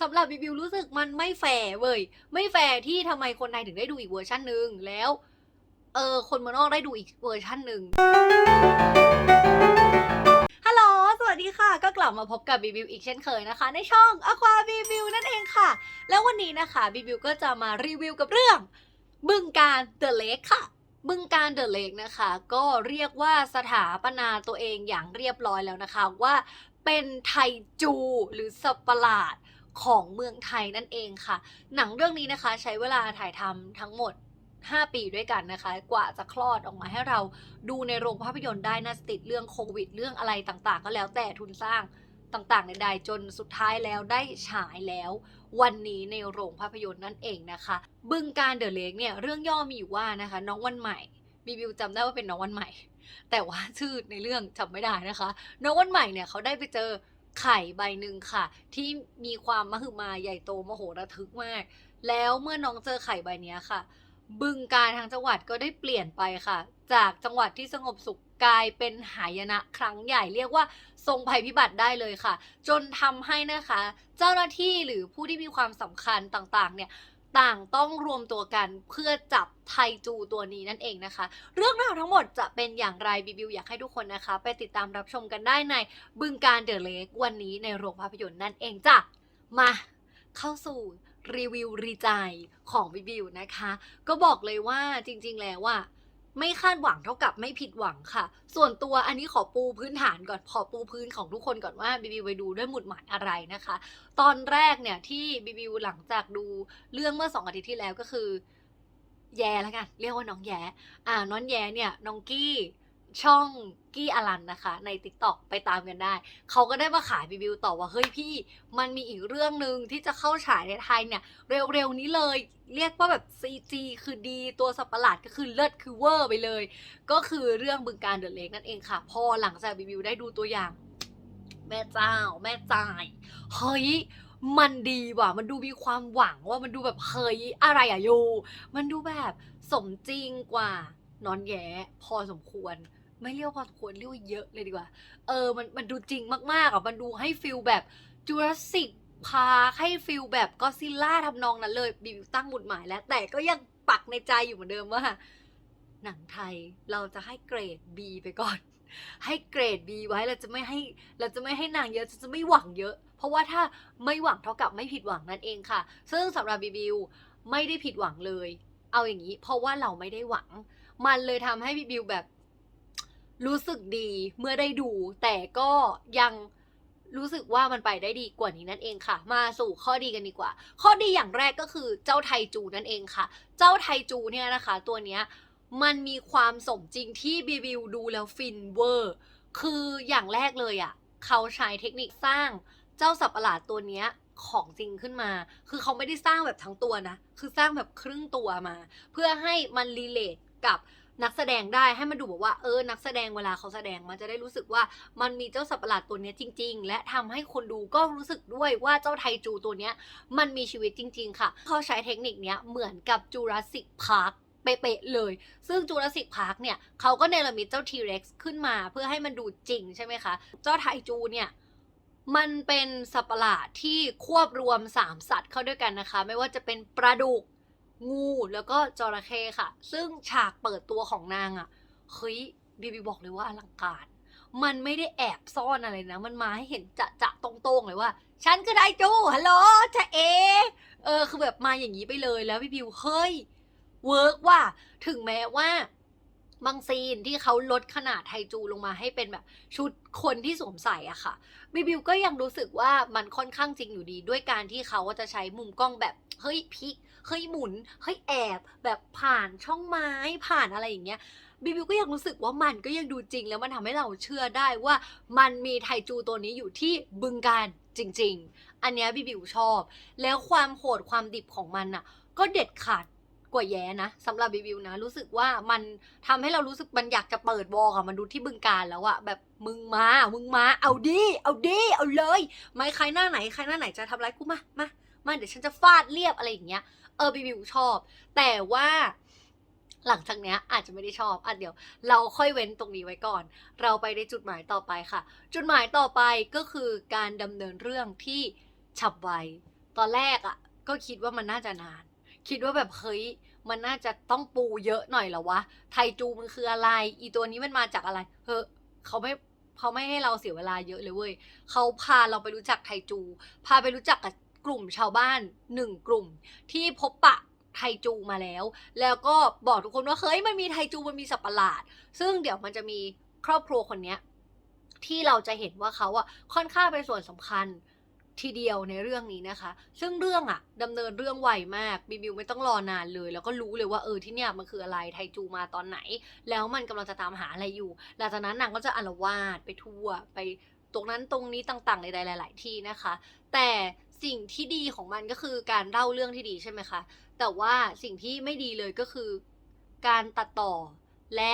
สำหรับรีวิวรู้สึกมันไม่แฟร์เว้ยไม่แฟร์ที่ทำไมคนไทยถึงได้ดูอีกเวอร์ชันหนึ่งแล้วเออคนเมืองนอกได้ดูอีกเวอร์ชันหนึ่งฮัลโหล สวัสดีค่ะ ก็กลับมาพบกับบีบิวอีกเช่นเคยนะคะ ในช่อง Aqua b บิวนั่นเองค่ะ แล้ววันนี้นะคะบีบิวก็จะมารีวิวกับเรื่อง บึงการเดอะเลกค่ะ บึงการเดอะเลกนะคะ ก็เรียกว่าสถาปนาตัวเองอย่างเรียบร้อยแล้วนะคะว่าเป็นไทจูหรือสัตว์ประหลาด ของเมืองไทยนั่นเองค่ะ หนังเรื่องนี้นะคะใช้เวลาถ่ายทำทั้งหมด 5 ปีด้วยกันนะคะ กว่าจะคลอดออกมาให้เราดูในโรงภาพยนตร์ได้น่าจะติดเรื่องโควิด เรื่องอะไรต่างๆ ก็แล้วแต่ทุนสร้างต่างๆใดๆจนสุดท้ายแล้วได้ฉายแล้ว วันนี้ในโรงภาพยนตร์นั่นเองนะคะ บึงการเดอะเลกเนี่ยเรื่องย่อมีอยู่ว่านะคะ น้องวันใหม่บีบิวจำได้ว่าเป็นน้องวันใหม่ แต่ว่าชื่อในเรื่องจำไม่ได้นะคะ น้องวันใหม่เนี่ยเขาได้ไปเจอ ไข่ใบหนึ่งค่ะ ที่มีความมหึมาใหญ่โตมโหระทึกมาก แล้วเมื่อน้องเจอไข่ใบนี้ค่ะ บึงการทางจังหวัดก็ได้เปลี่ยนไปค่ะ จากจังหวัดที่สงบสุขกลายเป็นหายนะครั้งใหญ่เรียกว่าทรงภัยพิบัติได้เลยค่ะ จนทำให้นะคะ เจ้าหน้าที่หรือผู้ที่มีความสำคัญต่างๆเนี่ย ต่างต้องรวมตัวกันเพื่อจับไทจูตัวนี้นั่นเองนะคะ เรื่องราวทั้งหมดจะเป็นอย่างไรบิบิวอยากให้ทุกคนนะคะ ไปติดตามรับชมกันได้ในบึงการเดอะเลกวันนี้ในโรงภาพยนตร์นั่นเองจ้ะมาเข้าสู่รีวิวรีใจของบิบิวนะคะ ก็บอกเลยว่าจริงๆแล้วว่า ไม่คาดหวังเท่ากับไม่ผิดหวังค่ะ ส่วนตัวอันนี้ขอปูพื้นฐานก่อนขอปูพื้นของทุกคนก่อนว่าบีบิวไปดูด้วยหมุดหมายอะไรนะคะ ตอนแรกเนี่ยที่บีบิวหลังจากดูเรื่องเมื่อสองอาทิตย์ที่แล้วก็คือ แย่แล้วกัน เรียกว่าน้องแย่อ่าน้องแย่เนี่ยน้องกี้ ช่องกี้อลันนะคะ ใน t ิ k t o k ไปตามกันได้ เขาก็ได้มาขายบิบิวต่อว่า เฮ้ยพี่ มันมีอีกเรื่องหนึ่งที่จะเข้าฉายในไทยเนี่ย เร็วๆนี้เลย เรียกว่าแบบ CG คือดีตัวสัตว์ประหลาดก็คือเลิศคือเวอร์ไปเลย ก็คือเรื่องบึงการเดอะเลกนั่นเองค่ะ พอหลังจากบิบิวได้ดูตัวอย่าง แม่เจ้า แม่จ่ายเฮ้ยมันดีว่ะ มันดูมีความหวังว่ามันดูแบบเฮ้ยอะไรอะโยมันดูแบบสมจริงกว่านอนแย้พอสมควร ไม่เรียกว่าพอควรเรียกว่าเยอะเลยดีกว่า เออมันมันดูจริงมากๆอะมันดูให้ฟิลแบบจูราสสิกพาให้ฟิลแบบก็ซิล่าทำนองนั้นเลยบิวตั้งหมุดหมายแล้ว แต่ก็ยังปักในใจอยู่เหมือนเดิมว่า หนังไทยเราจะให้เกรด B ไปก่อน ให้เกรด B ไว้เราจะไม่ให้เราจะไม่ให้นางเยอะจะไม่หวังเยอะ เพราะว่าถ้าไม่หวังเท่ากับไม่ผิดหวังนั่นเองค่ะ ซึ่งสำหรับบิบิวไม่ได้ผิดหวังเลย เอาอย่างนี้ เพราะว่าเราไม่ได้หวัง มันเลยทำให้บิบิวแบบ รู้สึกดีเมื่อได้ดู แต่ก็ยังรู้สึกว่ามันไปได้ดีกว่านี้นั่นเองค่ะ มาสู่ข้อดีกันดีกว่า ข้อดีอย่างแรกก็คือเจ้าไทจูนั่นเองค่ะ เจ้าไทจูเนี่ยนะคะ ตัวเนี้ยมันมีความสมจริงที่บีบิวดูแล้วฟินเวอร์ คืออย่างแรกเลยอะ่ะ เขาใช้เทคนิคสร้างเจ้าสัตว์ประหลาดตัวเนี้ยของจริงขึ้นมา คือเขาไม่ได้สร้างแบบทั้งตัวนะ คือสร้างแบบครึ่งตัวมา เพื่อให้มันรีเลทกับ นักแสดงได้ให้มันดูแบบว่าเออนักแสดงเวลาเขาแสดงมันจะได้รู้สึกว่ามันมีเจ้าสัตว์ประหลาดตัวนี้จริง ๆ และทำให้คนดูก็รู้สึกด้วยว่าเจ้าไทจูตัวนี้มันมีชีวิตจริง ๆ ค่ะ เขาใช้เทคนิคนี้เหมือนกับจูราสสิกพาร์คเป๊ะเลย ซึ่งจูราสสิกพาร์คเนี่ยเขาก็เนรมิตเจ้าทีเร็กซ์ขึ้นมาเพื่อให้มันดูจริงใช่ไหมคะ เจ้าไทจูเนี่ยมันเป็นสัตว์ประหลาดที่ควบรวม3สัตว์เข้าด้วยกันนะคะ ไม่ว่าจะเป็นปลาดุก งูแล้วก็จระเข้ค่ะ ซึ่งฉากเปิดตัวของนางอะ่ะเฮ้ยบีบีบอกเลยว่าอลังการ มันไม่ได้แอบซ่อนอะไรนะ มันมาให้เห็นจะจะตรงๆเลยว่า ฉันคือไดจูฮัลโหลจะเอ เออ คือแบบมาอย่างนี้ไปเลยแล้วพี่บิวเฮ้ยเวิร์กว่าถึงแม้ว่าบางซีนที่เขาลดขนาดไทจูลงมาให้เป็นแบบชุดคนที่สวมใส่อะค่ะบิบิวก็ยังรู้สึกว่ามันค่อนข้างจริงอยู่ดี ด้วยการที่เขาจะใช้มุมกล้องแบบ เฮ้ยพิก เฮ้ยหมุนเฮ้ยแอบแบบผ่านช่องไม้ผ่านอะไรอย่างเงี้ยบิวบิวก็ยังรู้สึกว่ามันก็ยังดูจริง แล้วมันทำให้เราเชื่อได้ว่ามันมีไทจูตัวนี้อยู่ที่บึงการจริง ๆ อันเนี้ยบิบิวชอบ แล้วความโหดความดิบของมันอะก็เด็ดขาดกว่าแย้นะสำหรับบิบิวนะ รู้สึกว่ามันทำให้เรารู้สึกมันอยากจะเปิดวอลค่ะมันดูที่บึงการแล้วอะแบบมึงมา มึงมา เอาดิเอาดิเอาเลย ไม่ใครหน้าไหนใครหน้าไหนจะทำร้ายกูมามามาเดี๋ยวฉันจะฟาดเรียบอะไรอย่างเงี้ย เออบิวบิวชอบ แต่ว่าหลังจากเนี้ยอาจจะไม่ได้ชอบอะเดี๋ยวเราค่อยเว้นตรงนี้ไว้ก่อน เราไปในจุดหมายต่อไปค่ะ จุดหมายต่อไปก็คือการดำเนินเรื่องที่ฉับไว ตอนแรกอะ่ะ ก็คิดว่ามันน่าจะนาน คิดว่าแบบเฮ้ยมันน่าจะต้องปูเยอะหน่อยหรอวะ ไทจูมันคืออะไร อีตัวนี้มันมาจากอะไร เฮ้เขาไม่เขาไม่ให้เราเสียเวลาเยอะเลยเว้ย เขาพาเราไปรู้จักไทจู พาไปรู้จักกับ กลุ่มชาวบ้านหนึ่งกลุ่มที่พบปะไทจูมาแล้ว แล้วก็บอกทุกคนว่าเฮ้ยมันมีไทจูมันมีสัตว์ประหลาด ซึ่งเดี๋ยวมันจะมีครอบครัวคนเนี้ยที่เราจะเห็นว่าเขาอะค่อนข้างเป็นส่วนสำคัญทีเดียวในเรื่องนี้นะคะ ซึ่งเรื่องอะดำเนินเรื่องไวมากบิบิวไม่ต้องรอนานเลย แล้วก็รู้เลยว่าเออที่เนี่ยมันคืออะไรไทจูมาตอนไหน แล้วมันกำลังจะตามหาอะไรอยู่ หลังจากนั้นนางก็จะอารวาสไปทั่วไปตรงนั้นตรงนี้ต่างๆใดๆหลาย ๆ ที่นะคะ แต่ สิ่งที่ดีของมันก็คือการเล่าเรื่องที่ดีใช่ไหมคะ แต่ว่าสิ่งที่ไม่ดีเลยก็คือ การตัดต่อและ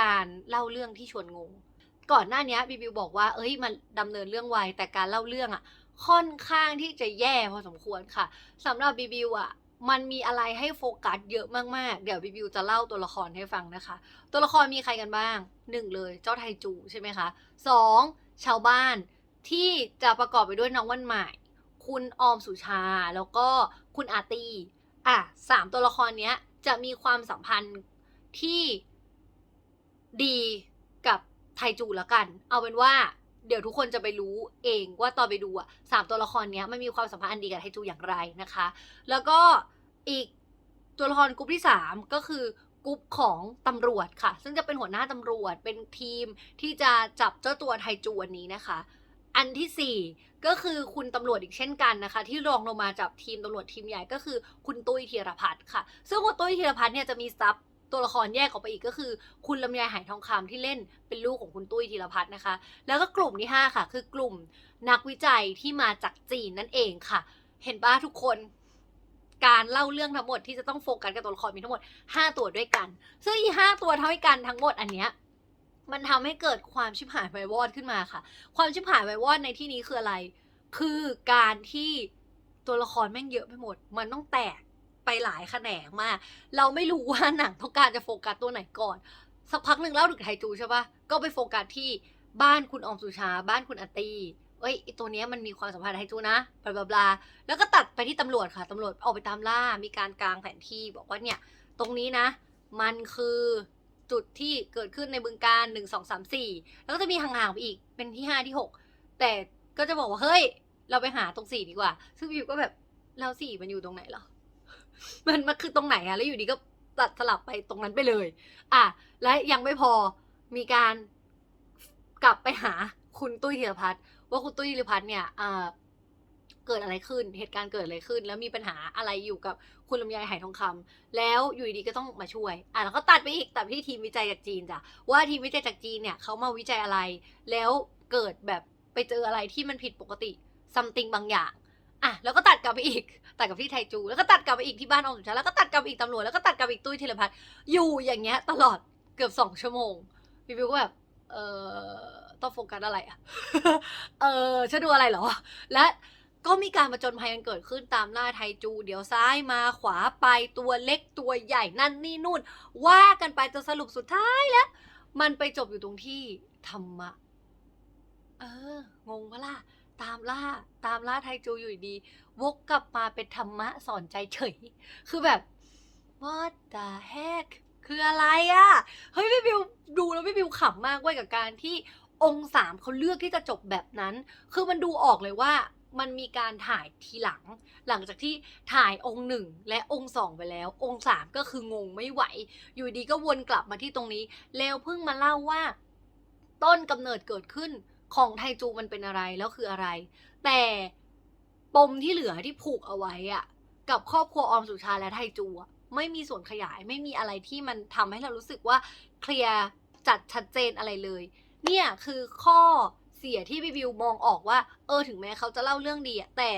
การเล่าเรื่องที่ชวนงง ก่อนหน้านี้บิบิวบอกว่า เอ้ยมันดำเนินเรื่องไวแต่การเล่าเรื่องอะค่อนข้างที่จะแย่พอสมควรค่ะสำหรับบิบิวอะมันมีอะไรให้โฟกัสเยอะมากๆ เดี๋ยวบิบิวจะเล่าตัวละครให้ฟังนะคะ ตัวละครมีใครกันบ้างหนึ่งเลยเจ้าไทจูใช่ไหมคะสองชาวบ้านที่จะประกอบไปด้วยน้องวันใหม่ คุณออมสุชา แล้วก็คุณอาตีอะสามตัวละครเนี้ย จะมีความสัมพันธ์ที่ดีกับไทจูแล้วกัน เอาเป็นว่าเดี๋ยวทุกคนจะไปรู้เองว่าตอนไปดูอะสามตัวละครเนี้ยมันมีความสัมพันธ์อันดีกับไทจูอย่างไรนะคะ แล้วก็อีกตัวละครกลุ่มที่สามก็คือกลุ่มของตำรวจค่ะ ซึ่งจะเป็นหัวหน้าตำรวจเป็นทีมที่จะจับเจ้าตัวไทจูอันนี้นะคะ อันที่สี่ก็คือคุณตำรวจอีกเช่นกันนะคะ ที่รองลงมาจากทีมตำรวจทีมใหญ่ก็คือคุณตุ้ยธีรพัฒน์ค่ะ ซึ่งคุณตุ้ยธีรพัฒน์เนี่ยจะมีซับตัวละครแยกออกไปอีกก็คือ คุณลำไยหายทองคำที่เล่นเป็นลูกของคุณตุ้ยธีรพัฒน์นะคะ แล้วก็กลุ่มที่ห้าค่ะ คือกลุ่มนักวิจัยที่มาจากจีนนั่นเองค่ะ เห็นป่ะทุกคนการเล่าเรื่องทั้งหมดที่จะต้องโฟกัสกับตัวละครมีทั้งหมด 5 ตัวด้วยกัน ซึ่งอีห้าตัวเท่ากันทั้งหมดอันเนี้ย มันทำให้เกิดความชิบหายไววอดขึ้นมาค่ะ ความชิบหายไววอดในที่นี้คืออะไร คือการที่ตัวละครแม่งเยอะไปหมด มันต้องแตกไปหลายแขนงมาก เราไม่รู้ว่าหนังต้องการจะโฟกัสตัวไหนก่อน สักพักหนึ่งเล่าถึงไทจูใช่ปะก็ไปโฟกัสที่บ้านคุณออมสุชา บ้านคุณอตีเอ้ยไอตัวเนี้ยมันมีความสัมพันธ์ไทจูนะบลาบลาบลาแล้วก็ตัดไปที่ตำรวจค่ะตำรวจออกไปตามล่า มีการกลางแผนที่บอกว่าเนี่ย ตรงนี้นะ มันคือ จุดที่เกิดขึ้นในบึงการหนึ่งสองสามสี่แล้วก็จะมีห่างๆไปอีกเป็นที่ห้าที่หกแต่ก็จะบอกว่าเฮ้ย เราไปหาตรงสี่ดีกว่า ซึ่งวิวก็แบบแล้วสี่มันอยู่ตรงไหนเหรอมันมันคือตรงไหนอะแล้วอยู่ดีก็ตัดสลับไปตรงนั้นไปเลย อะ และยังไม่พอมีการกลับไปหาคุณตุ้ยธีรพัฒน์ว่าคุณตุ้ยธีรพัฒน์เนี่ยอ่า เกิดอะไรขึ้น เหตุการณ์เกิดอะไรขึ้น แล้วมีปัญหาอะไรอยู่กับคุณลำไยไหทองคำแล้วอยู่ดีๆก็ต้องมาช่วย อะแล้วก็ตัดไปอีกตัดที่ทีมวิจัยจากจีนจ้ะว่าทีมวิจัยจากจีนเนี่ยเขามาวิจัยอะไร แล้วเกิดแบบไปเจออะไรที่มันผิดปกติซัมติงบางอย่างอะแล้วก็ตัดกลับไปอีก ตัดกับที่ไทจู แล้วก็ตัดกลับไปอีกที่บ้านออมสุชาแล้วก็ตัดกลับไปอีกตำรวจแล้วก็ตัดกลับไปอีกตุ้ยธีรพัฒน์อยู่อย่างเงี้ย ตลอดเกือบสองชั่วโมงบิวบิวก็แบบเออต้องโฟกัสอะไรอะเออฉันดูอะไรเหรอ และ ก็มีการมาจนภัยกันเกิดขึ้นตามล่าไทจู เดี๋ยวซ้ายมาขวาไปตัวเล็กตัวใหญ่นั่นนี่นู่น ว่ากันไปจนสรุปสุดท้ายแล้ว มันไปจบอยู่ตรงที่ธรรมะ เออ งงปะล่ะตามล่าตามล่าไทจูอยู่ดี วกกลับมาเป็นธรรมะสอนใจเฉย คือแบบ what the heck คืออะไรอะเฮ้ยพี่บิวดูแล้วพี่บิวขำมากเว้ยกับการที่องค์สามเขาเลือกที่จะจบแบบนั้น คือมันดูออกเลยว่า มันมีการถ่ายทีหลัง หลังจากที่ถ่ายองค์หนึ่งและองค์สองไปแล้ว องค์สามก็คืองงไม่ไหว อยู่ดีก็วนกลับมาที่ตรงนี้ แล้วเพิ่งมาเล่าว่า ต้นกำเนิดเกิดขึ้นของไทจูมันเป็นอะไรแล้วคืออะไร แต่ปมที่เหลือที่ผูกเอาไว้อะกับครอบครัวออมสุชาและไทจูไม่มีส่วนขยายไม่มีอะไรที่มันทำให้เรารู้สึกว่าเคลียร์จัดชัดเจนอะไรเลย เนี่ยคือข้อ สียที่บิบิวมองออกว่า เออถึงแม้เขาจะเล่าเรื่องดีอะแต่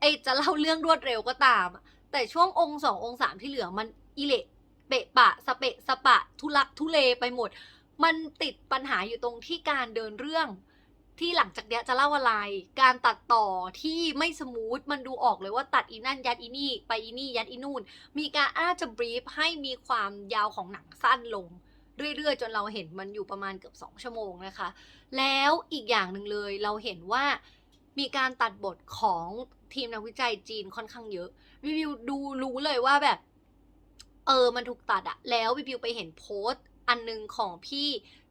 ไอจะเล่าเรื่องรวดเร็วก็ตามอะแต่ช่วงองค์สององค์สามที่เหลือมันอิเละเปะปะสเปะสปะ ทุลักทุเลไปหมด มันติดปัญหาอยู่ตรงที่การเดินเรื่อง ที่หลังจากเนี้ยจะเล่าอะไร การตัดต่อที่ไม่สมูทมันดูออกเลยว่าตัดอีนั่นยัดอีนี่ ไปอีนี่ยัดอีนู่น มีการอาจจะบรีฟให้มีความยาวของหนังสั้นลง เรื่อยๆ จนเราเห็นมันอยู่ประมาณเกือบ 2 ชั่วโมงนะคะ แล้วอีกอย่างหนึ่งเลยเราเห็นว่ามีการตัดบทของทีมนักวิจัยจีนค่อนข้างเยอะวิวดูรู้เลยว่าแบบ เออมันถูกตัดอะแล้ววิวไปเห็นโพสต์อันหนึงของพี่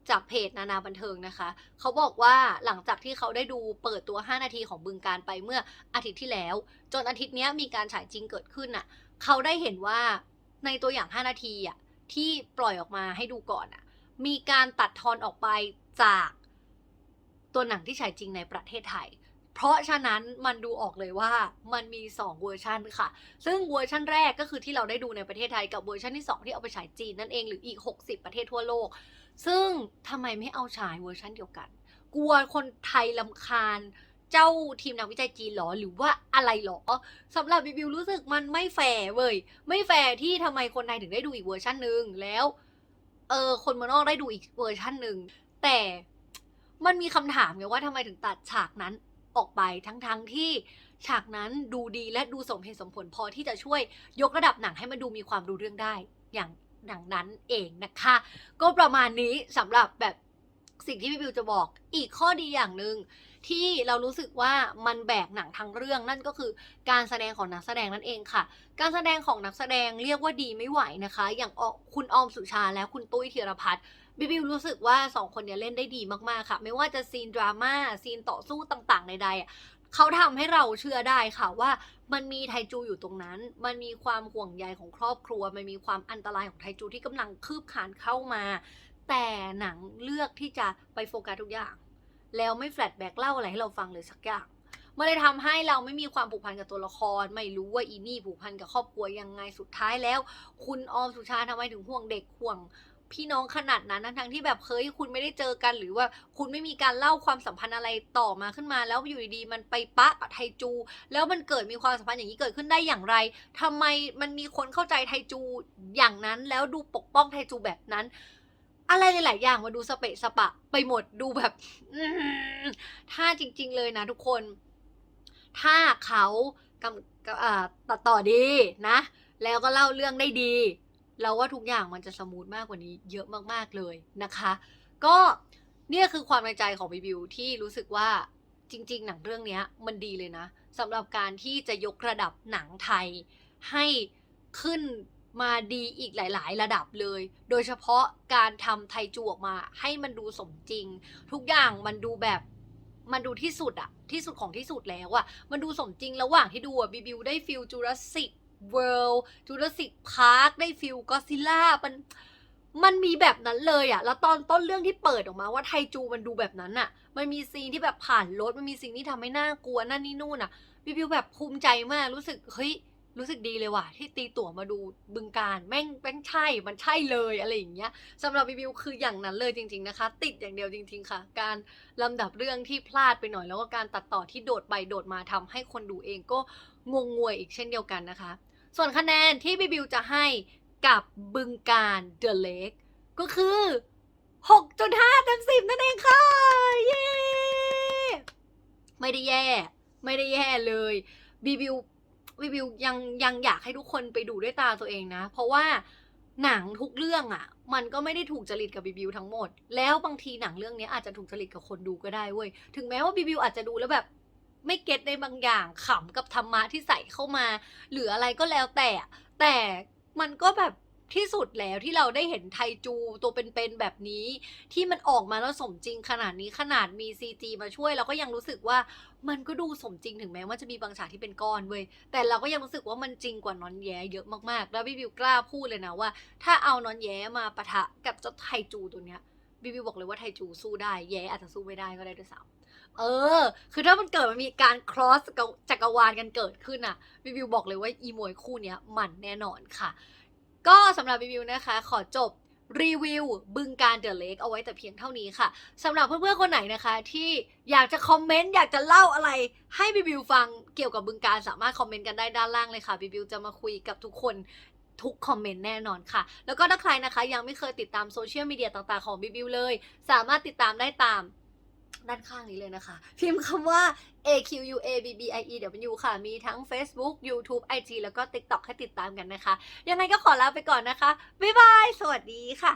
จากเพจนานาบันเทิงนะคะ เขาบอกว่าหลังจากที่เขาได้ดูเปิดตัว 5 นาทีของบึงการไปเมื่ออาทิตย์ที่แล้ว จนอาทิตย์นี้มีการฉายจริงเกิดขึ้นน่ะ เขาได้เห็นว่าในตัวอย่าง 5 นาทีอะ ที่ปล่อยออกมาให้ดูก่อนอะมีการตัดทอนออกไปจากตัวหนังที่ฉายจริงในประเทศไทย เพราะฉะนั้นมันดูออกเลยว่ามันมี 2 เวอร์ชันค่ะ ซึ่งเวอร์ชันแรกก็คือที่เราได้ดูในประเทศไทยกับเวอร์ชันที่ 2 ที่เอาไปฉายจีนนั่นเองหรืออีก 60 ประเทศทั่วโลก ซึ่งทำไมไม่เอาฉายเวอร์ชันเดียวกัน กลัวคนไทยลำคาญ เจ้าทีมนักวิจัยจีนเหรอหรือว่าอะไรเหรอสำหรับรีวิวรู้สึกมันไม่แฟร์เว้ยไม่แฟร์ที่ทำไมคนไทยถึงได้ดูอีกเวอร์ชันหนึ่งแล้วเออคนเมืองนอกได้ดูอีกเวอร์ชันหนึ่งแต่มันมีคำถามไงว่าทำไมถึงตัดฉากนั้นออกไปทั้งๆที่ฉากนั้นดูดีและดูสมเหตุสมผลพอที่จะช่วยยกระดับหนังให้มันดูมีความรู้เรื่องได้ อย่างหนังนั้นเองนะคะ ก็ประมาณนี้สำหรับแบบ สิ่งที่พี่บิวจะบอกอีกข้อดีอย่างหนึ่งที่เรารู้สึกว่ามันแบกหนังทั้งเรื่องนั่นก็คือการแสดงของนักแสดงนั่นเองค่ะ การแสดงของนักแสดงเรียกว่าดีไม่ไหวนะคะ อย่างอคุณออมสุชาและคุณตุ้ยธีรพัฒน์บิบิวรู้สึกว่าสองคนเนี้เล่นได้ดีมากๆค่ะ ไม่ว่าจะซีนดราม่าซีนต่อสู้ต่างๆใดๆเขาทำให้เราเชื่อได้ค่ะว่ามันมีไทจูอยู่ตรงนั้น มันมีความห่วงใยของครอบครัว มันมีความอันตรายของไทจูที่กำลังคืบคานเข้ามา แต่หนังเลือกที่จะไปโฟกัสทุกอย่าง แล้วไม่แฟลชแบ็กเล่าอะไรให้เราฟังเลยสักอย่างมันเลยทำให้เราไม่มีความผูกพันกับตัวละคร ไม่รู้ว่าอีนี่ผูกพันกับครอบครัวยังไงสุดท้ายแล้ว คุณออมสุชาทำไมถึงห่วงเด็กห่วงพี่น้องขนาดนั้นทั้งที่แบบเฮ้ยคุณไม่ได้เจอกัน หรือว่าคุณไม่มีการเล่าความสัมพันธ์อะไรต่อมาขึ้นมา แล้วอยู่ดีๆมันไปปะกับไทจู แล้วมันเกิดมีความสัมพันธ์อย่างนี้เกิดขึ้นได้อย่างไรทำไมมันมีคนเข้าใจไทจูอย่างนั้น แล้วดูปกป้องไทจูแบบนั้น อะไรหลาย ๆ อย่างมาดูสเปะสปะไปหมดดูแบบถ้าจริง ๆ เลยนะทุกคน ถ้าเขากำกำตัดต่อดีนะ แล้วก็เล่าเรื่องได้ดี เราว่าทุกอย่างมันจะสมูทมากกว่านี้ เยอะมาก ๆ เลยนะคะ ก็เนี่ยคือความในใจของบิบิวที่รู้สึกว่าจริง ๆ หนังเรื่องนี้มันดีเลยนะสำหรับการที่จะยกระดับหนังไทยให้ขึ้น มาดีอีกหลาย ๆ ระดับเลย โดยเฉพาะการทำไทจูออกมาให้มันดูสมจริง ทุกอย่างมันดูแบบมันดูที่สุดอะที่สุดของที่สุดแล้วอะมันดูสมจริงระหว่างที่ดูอะบิบิวได้ฟิลจูราสสิกเวิลด์จูราสสิกพาร์คได้ฟิลก็ซิล่ามันมันมีแบบนั้นเลยอะแล้วตอนต้นเรื่องที่เปิดออกมาว่าไทจูมันดูแบบนั้นอะมันมีซีนที่แบบผ่านรถมันมีซีนที่ทำให้น่ากลัวนั่นนี่นู่นอะบิบิวแบบภูมิใจมากรู้สึกเฮ้ย รู้สึกดีเลยว่ะที่ตีตั๋วมาดูบึงการแม่งแม่งใช่มันใช่เลยอะไรอย่างเงี้ยสำหรับรีวิวคืออย่างนั้นเลยจริง ๆนะคะ ติดอย่างเดียวจริง ๆ ค่ะ การลำดับเรื่องที่พลาดไปหน่อย แล้วก็การตัดต่อที่โดดไปโดดมาทำให้คนดูเองก็งงงวยอีกเช่นเดียวกันนะคะ ส่วนคะแนนที่บิบิวจะให้กับบึงการ The Lake ก็คือ 6.5เต็ม10 นั่นเองค่ะ เย้ ไม่ได้แย่ ไม่ได้แย่เลยบิบิว วิวยังยังอยากให้ทุกคนไปดูด้วยตาตัวเองนะ เพราะว่าหนังทุกเรื่องอะ่ะ มันก็ไม่ได้ถูกจริตกับบีบิวทั้งหมด แล้วบางทีหนังเรื่องนี้อาจจะถูกจริตกับคนดูก็ได้เว้ย ถึงแม้ว่าบีบิวอาจจะดูแล้วแบบ ไม่เก็ตในบางอย่างขำกับธรรมะที่ใส่เข้ามา หรืออะไรก็แล้วแต่ แต่มันก็แบบ ที่สุดแล้วที่เราได้เห็นไทจูตัวเป็นๆแบบนี้ ที่มันออกมาแล้วสมจริงขนาดนี้ขนาดมี CG มาช่วยเราก็ยังรู้สึกว่ามันก็ดูสมจริงถึงแม้ว่าจะมีบางฉากที่เป็นก้อนเว้ยแต่เราก็ยังรู้สึกว่ามันจริงกว่านอนแย้เยอะมากๆ แล้วบิบิวกล้าพูดเลยนะว่า ถ้าเอานอนแย้มาปะทะกับเจ้าไทจูตัวเนี้ยบิบิวบอกเลยว่าไทจูสู้ได้ แย้อาจจะสู้ไม่ได้ก็ได้ด้วยซ้ำเออ คือถ้ามันเกิดมันมีการ cross จักรวาลกันเกิดขึ้นอะบิบิวบอกเลยว่าอีมวยคู่เนี้ยมันแน่นอนค่ะ ก็สำหรับรีวิวนะคะ ขอจบรีวิวบึงการเดอะเลกเอาไว้แต่เพียงเท่านี้ค่ะสำหรับเพื่อนๆคนไหนนะคะ ที่อยากจะคอมเมนต์อยากจะเล่าอะไรให้บิบิวฟังเกี่ยวกับบึงการสามารถคอมเมนต์กันได้ด้านล่างเลยค่ะบิบิวจะมาคุยกับทุกคนทุกคอมเมนต์แน่นอนค่ะ แล้วก็ถ้าใครนะคะ ยังไม่เคยติดตามโซเชียลมีเดียต่างๆของบิบิวเลย สามารถติดตามได้ตาม ด้านข้างนี้เลยนะคะ พิมพ์คำว่า A Q U A B B I E W ค่ะ มีทั้ง Facebook YouTube IG แล้วก็ TikTok ให้ติดตามกันนะคะ ยังไงก็ขอลาไปก่อนนะคะ บ๊ายบาย สวัสดีค่ะ